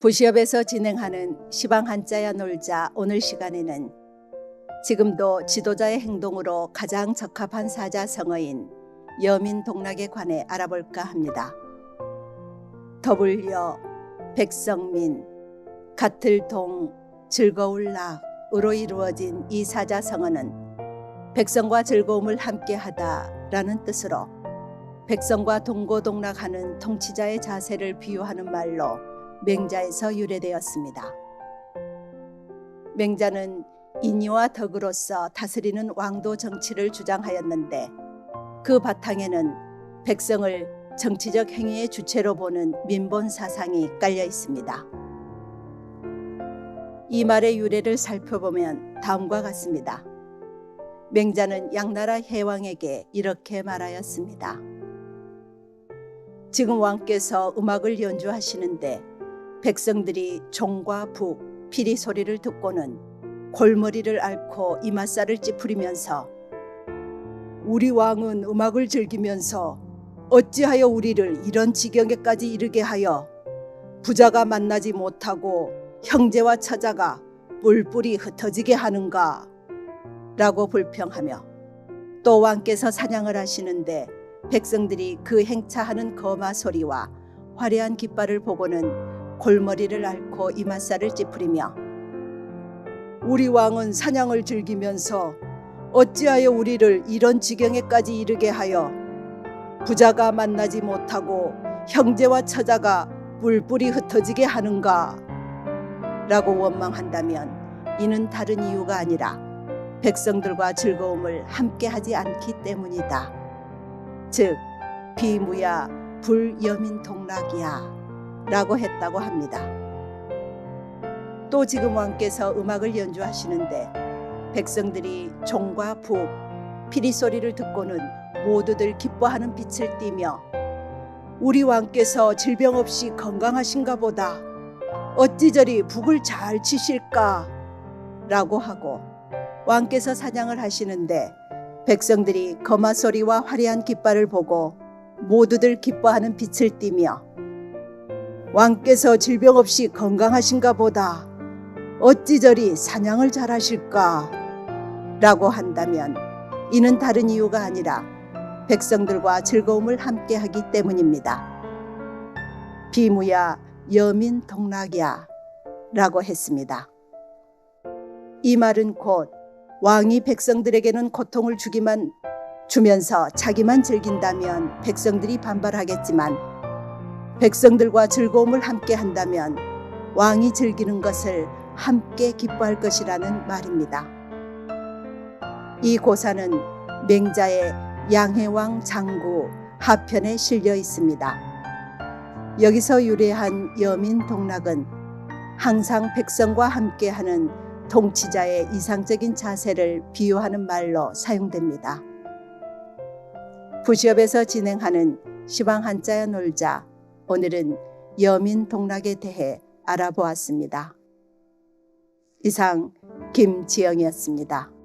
부시업에서 진행하는 시방 한자야 놀자 오늘 시간에는 지금도 지도자의 행동으로 가장 적합한 사자성어인 여민 동락에 관해 알아볼까 합니다. 더불려 백성민 같을 동 즐거울 낙으로 이루어진 이 사자성어는 백성과 즐거움을 함께하다라는 뜻으로 백성과 동고동락하는 통치자의 자세를 비유하는 말로 맹자에서 유래되었습니다. 맹자는 인의와 덕으로서 다스리는 왕도 정치를 주장하였는데 그 바탕에는 백성을 정치적 행위의 주체로 보는 민본 사상이 깔려 있습니다. 이 말의 유래를 살펴보면 다음과 같습니다. 맹자는 양나라 해왕에게 이렇게 말하였습니다. 지금 왕께서 음악을 연주하시는데 백성들이 종과 북, 피리 소리를 듣고는 골머리를 앓고 이맛살을 찌푸리면서 우리 왕은 음악을 즐기면서 어찌하여 우리를 이런 지경에까지 이르게 하여 부자가 만나지 못하고 형제와 처자가 뿔뿔이 흩어지게 하는가? 라고 불평하며 또 왕께서 사냥을 하시는데 백성들이 그 행차하는 거마 소리와 화려한 깃발을 보고는 골머리를 앓고 이맛살을 찌푸리며 우리 왕은 사냥을 즐기면서 어찌하여 우리를 이런 지경에까지 이르게 하여 부자가 만나지 못하고 형제와 처자가 뿔뿔이 흩어지게 하는가 라고 원망한다면 이는 다른 이유가 아니라 백성들과 즐거움을 함께 하지 않기 때문이다. 즉 비무야 불여민통락이야 라고 했다고 합니다. 또 지금 왕께서 음악을 연주하시는데 백성들이 종과 북, 피리 소리를 듣고는 모두들 기뻐하는 빛을 띠며 우리 왕께서 질병 없이 건강하신가 보다 어찌 저리 북을 잘 치실까 라고 하고 왕께서 사냥을 하시는데 백성들이 거마 소리와 화려한 깃발을 보고 모두들 기뻐하는 빛을 띠며 왕께서 질병 없이 건강하신가 보다 어찌 저리 사냥을 잘하실까 라고 한다면 이는 다른 이유가 아니라 백성들과 즐거움을 함께 하기 때문입니다. 비무야 여민 동락이야 라고 했습니다. 이 말은 곧 왕이 백성들에게는 고통을 주기만 주면서 자기만 즐긴다면 백성들이 반발하겠지만 백성들과 즐거움을 함께 한다면 왕이 즐기는 것을 함께 기뻐할 것이라는 말입니다. 이 고사는 맹자의 양해왕 장구 하편에 실려 있습니다. 여기서 유래한 여민 동락은 항상 백성과 함께하는 통치자의 이상적인 자세를 비유하는 말로 사용됩니다. 부시업에서 진행하는 시방 한자야 놀자 오늘은 여민 동락에 대해 알아보았습니다. 이상 김지영이었습니다.